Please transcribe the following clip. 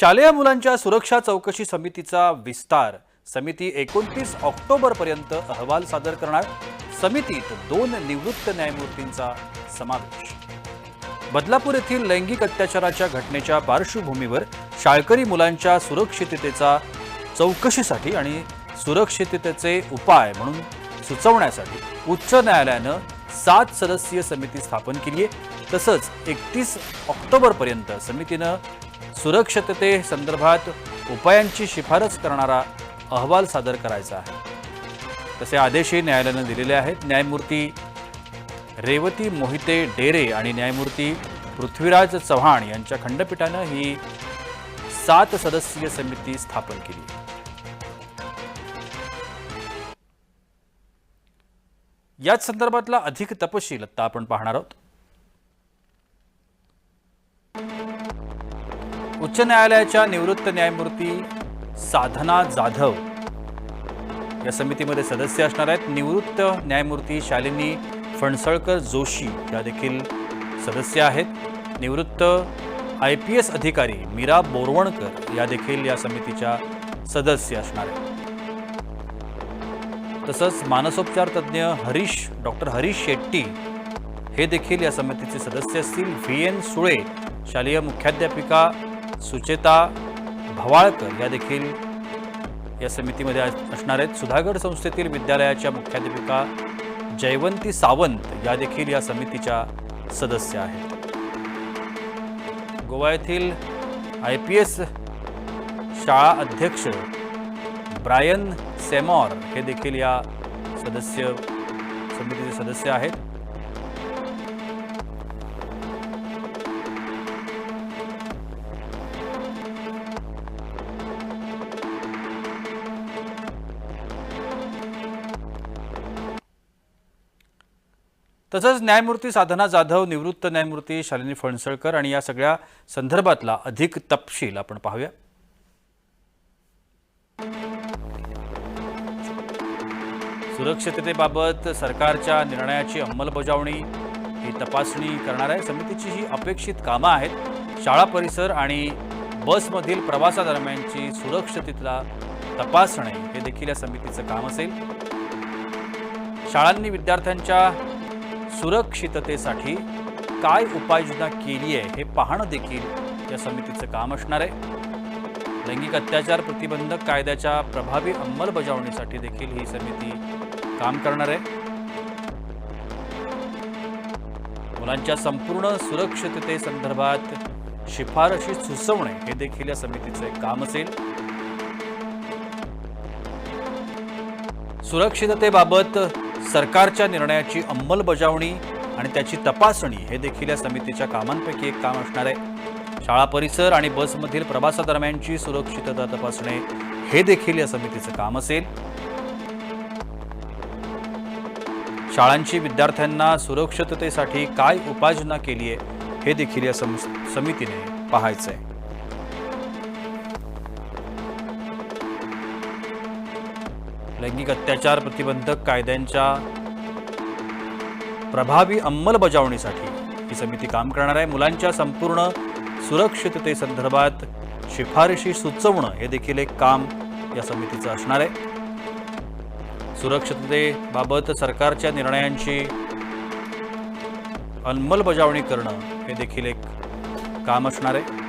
शालेय मुलांच्या सुरक्षा चौकशी समितीचा विस्तार. समिती एकोणतीस ऑक्टोबरपर्यंत अहवाल सादर करणार. समितीत दोन निवृत्त न्यायमूर्तींचा समावेश. बदलापूर येथील लैंगिक अत्याचाराच्या घटनेच्या पार्श्वभूमीवर शाळकरी मुलांच्या सुरक्षिततेचा चौकशीसाठी आणि सुरक्षिततेचे उपाय म्हणून सुचवण्यासाठी उच्च न्यायालयानं सात सदस्यीय समिती स्थापन केली आहे. तसंच एकतीस ऑक्टोबरपर्यंत समितीनं सुरक्षितते संदर्भात उपायांची शिफारस करणारा अहवाल सादर करायचा आहे. तसे आदेशही न्यायालयानं दिलेले आहेत. न्यायमूर्ती रेवती मोहिते डेरे आणि न्यायमूर्ती पृथ्वीराज चव्हाण यांच्या खंडपीठानं ही सात सदस्यीय समिती स्थापन केली याच संदर्भातला अधिक तपशील आता आपण पाहणार आहोत. उच्च न्यायालयाच्या निवृत्त न्यायमूर्ती साधना जाधव या समितीमध्ये सदस्य असणार आहेत. निवृत्त न्यायमूर्ती शालिनी फणसळकर जोशी या देखील सदस्य आहेत. निवृत्त आय पी एस अधिकारी मीरा बोरवणकर या देखील या समितीच्या सदस्य असणार आहेत. तसंच मानसोपचार तज्ज्ञ हरीश डॉक्टर हरीश शेट्टी हे देखील या समितीचे सदस्य असतील. व्ही. एन. सुळे शालेय मुख्याध्यापिका सुचेता भवाळकर या देखील या समितीमध्ये असणार आहेत. सुधागड संस्थेतील विद्यालयाच्या मुख्याध्यापिका जयवंती सावंत या देखील या समितीच्या सदस्य आहेत. गोवा येथील आय पी एस शाळा अध्यक्ष ब्रायन सेमॉर हे देखील या सदस्य समितीचे सदस्य आहेत. तसंच न्यायमूर्ती साधना जाधव निवृत्त न्यायमूर्ती शालिनी फणसळकर आणि या सगळ्या संदर्भातला अधिक तपशील आपण पाहूया. सुरक्षिततेबाबत सरकारच्या निर्णयाची अंमलबजावणी ही तपासणी करणार आहे. समितीची ही अपेक्षित कामं आहेत. शाळा परिसर आणि बसमधील प्रवासादरम्यानची सुरक्षितता तपासणे हे देखील या समितीचं काम असेल. शाळांनी विद्यार्थ्यांच्या सुरक्षिततेसाठी काय उपाययोजना केली आहे हे पाहणं देखील या समितीचं काम असणार आहे. लैंगिक अत्याचार प्रतिबंधक कायद्याच्या प्रभावी अंमलबजावणीसाठी देखील ही समिती काम करणार आहे. मुलांच्या संपूर्ण सुरक्षिततेसंदर्भात शिफारशी सुचवणे हे देखील या समितीचे काम असेल. सुरक्षिततेबाबत सरकारच्या निर्णयाची अंमलबजावणी आणि त्याची तपासणी हे देखील या समितीच्या कामांपैकी एक काम असणार आहे. शाळा परिसर आणि बसमधील प्रवासादरम्यानची सुरक्षितता तपासणे हे देखील या समितीचं काम असेल. शाळांची विद्यार्थ्यांना सुरक्षिततेसाठी काय उपाययोजना केली आहे हे देखील या सम- समितीने पाहायचं आहे लैंगिक अत्याचार प्रतिबंधक कायद्यांच्या प्रभावी अंमलबजावणीसाठी ही समिती काम करणार आहे. मुलांच्या संपूर्ण सुरक्षिततेसंदर्भात शिफारशी सुचवणं हे देखील एक काम या समितीचं असणार आहे. सुरक्षिततेबाबत सरकारच्या निर्णयांची अंमलबजावणी करणं हे देखील एक काम असणार आहे.